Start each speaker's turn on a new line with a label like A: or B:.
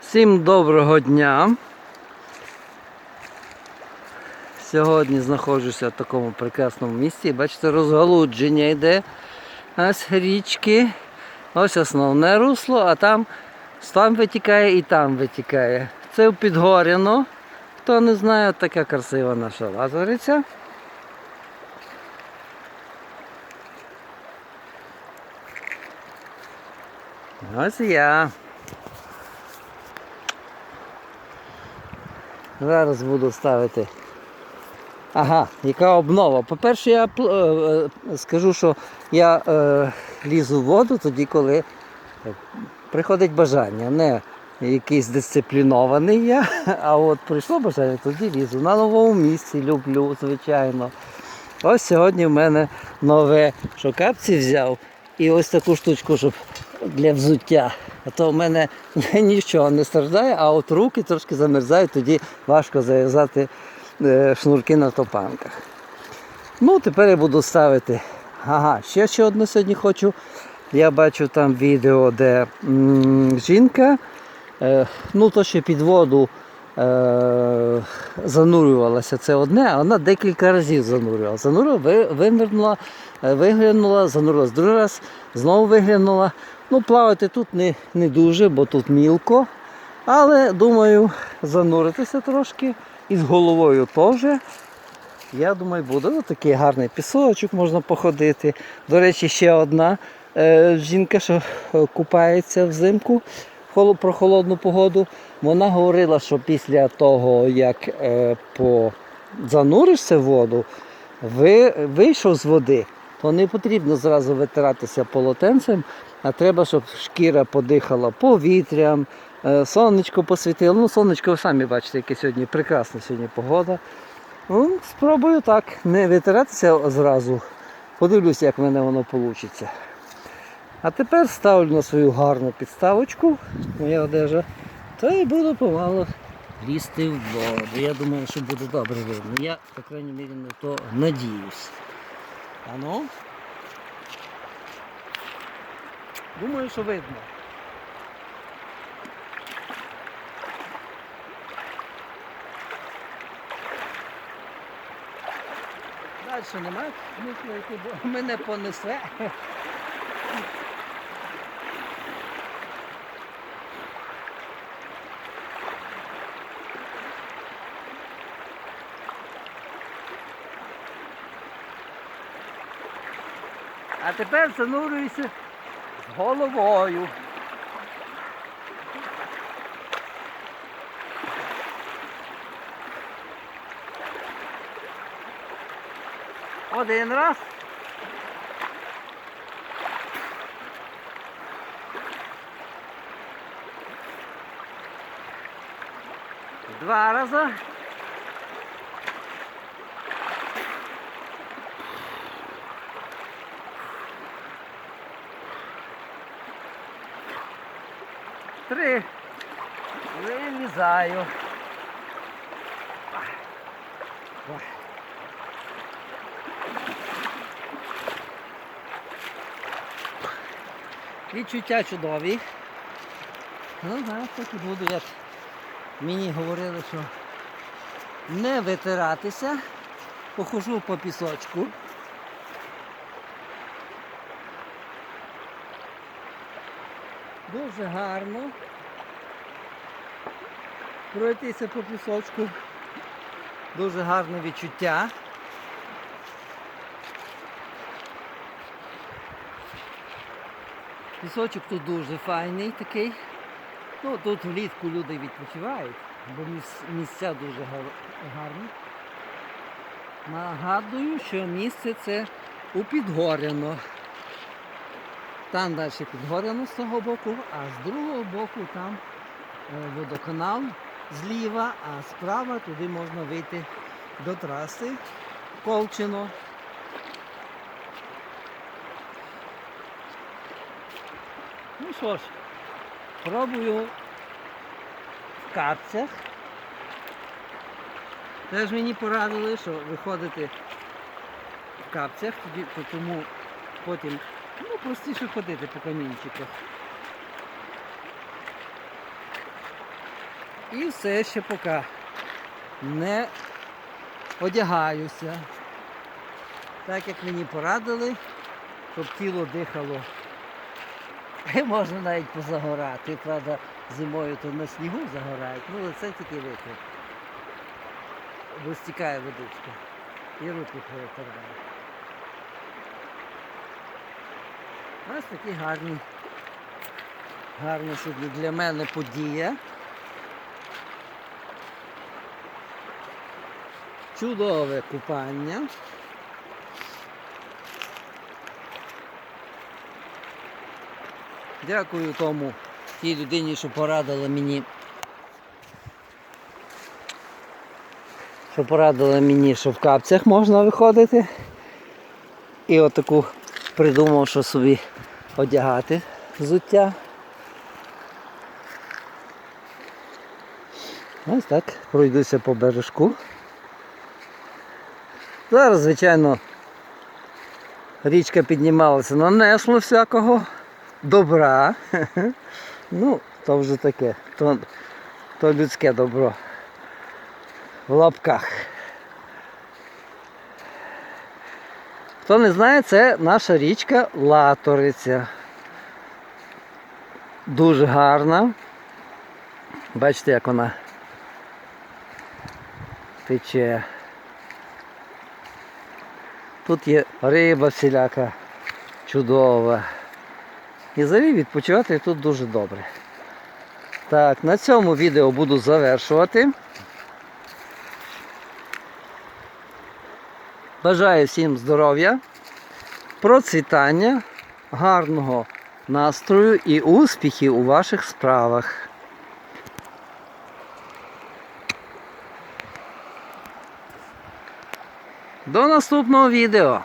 A: Всім доброго дня. Сьогодні знаходжуся в такому прекрасному місці. Бачите, розгалудження йде ось річки. Ось основне русло, а там там витікає і там витікає. Це в Підгоряно. Хто не знає, така красива наша лазариця. Ось я. Зараз буду ставити. Ага, яка обнова. По-перше, я е, е, скажу, що я е, лізу в воду тоді, коли е, приходить бажання. Не якийсь дисциплінований я, а от прийшло бажання, тоді лізу. На новому місці люблю, звичайно. Ось сьогодні в мене нове, що капці взяв. І ось таку штучку, щоб для взуття. А то в мене нічого не страждає, а от руки трошки замерзають, тоді важко зав'язати е, шнурки на топанках. Ну, тепер я буду ставити. Ага, ще ще одне сьогодні хочу. Я бачу там відео, де м, жінка, е, ну то ще під воду е, занурювалася, це одне, а вона декілька разів занурювала. Занурила, ви- винирнула, е, виглянула, занурилась другий раз, знову виглянула. Ну, плавати тут не, не дуже, бо тут мілко. Але думаю, зануритися трошки і з головою теж. Я думаю, буде Ось такий гарний пісочок, можна походити. До речі, ще одна е, жінка, що е, купається взимку про холодну погоду. Вона говорила, що після того, як е, по... зануришся в воду, ви... вийшов з води, то не потрібно зразу витиратися полотенцем, а треба, щоб шкіра подихала повітрям, е, сонечко посвітило. Ну, сонечко ви самі бачите, яке сьогодні прекрасна сьогодні погода. Ну, спробую так, не витиратися зразу. Подивлюся, як в мене воно вийде. А тепер ставлю на свою гарну підставочку, моя одежа, та і буду помало лізти в воду. Я думаю, що буде добре видно. Я, по крайній мірі, на то надіюсь. А ну? Думаю, що видно. Далі немає смислу йти, бо мене понесе. А тепер занурююся з головою. Один раз. Два рази. Три. Вилізаю. Ой. Відчуття чудові. Ну, зараз так і буду, як мені говорили, що не витиратися. Похожу по пісочку. Дуже гарно. Пройтися по пісочку. Дуже гарне відчуття. Пісочок тут дуже файний такий. Ну, тут влітку люди відпочивають, бо місця дуже гарні. Нагадую, що місце це у Підгоряно. Там далі Підгоряно з того боку, а з другого боку там е, водоканал зліва, а справа туди можна вийти до траси Колчино. Ну що ж, пробую в капцях. Теж мені порадили, що виходити в капцях, тому потім ну, простіше ходити по камінчиках. І все ще поки не одягаюся. Так як мені порадили, щоб тіло дихало. І можна навіть позагорати. Правда, зимою то на снігу загорають, ну але це тільки вихід. Бо стікає водичка. І руки перетирає. Ось такі гарні. Гарна сьогодні для мене подія. Чудове купання. Дякую тому тій людині, що порадила мені. Що порадила мені, що в капцях можна виходити. І отаку придумав, що собі одягати взуття. Ось так, пройдуся по бережку. Зараз, звичайно, річка піднімалася, нанесло всякого добра. Ну, то вже таке, то, то людське добро. В лапках. Хто не знає, це наша річка Латориця. Дуже гарна. Бачите, як вона тече. Тут є риба всіляка чудова. І взагалі відпочивати тут дуже добре. Так, на цьому відео буду завершувати. Бажаю всім здоров'я, процвітання, гарного настрою і успіхів у ваших справах. До наступного відео!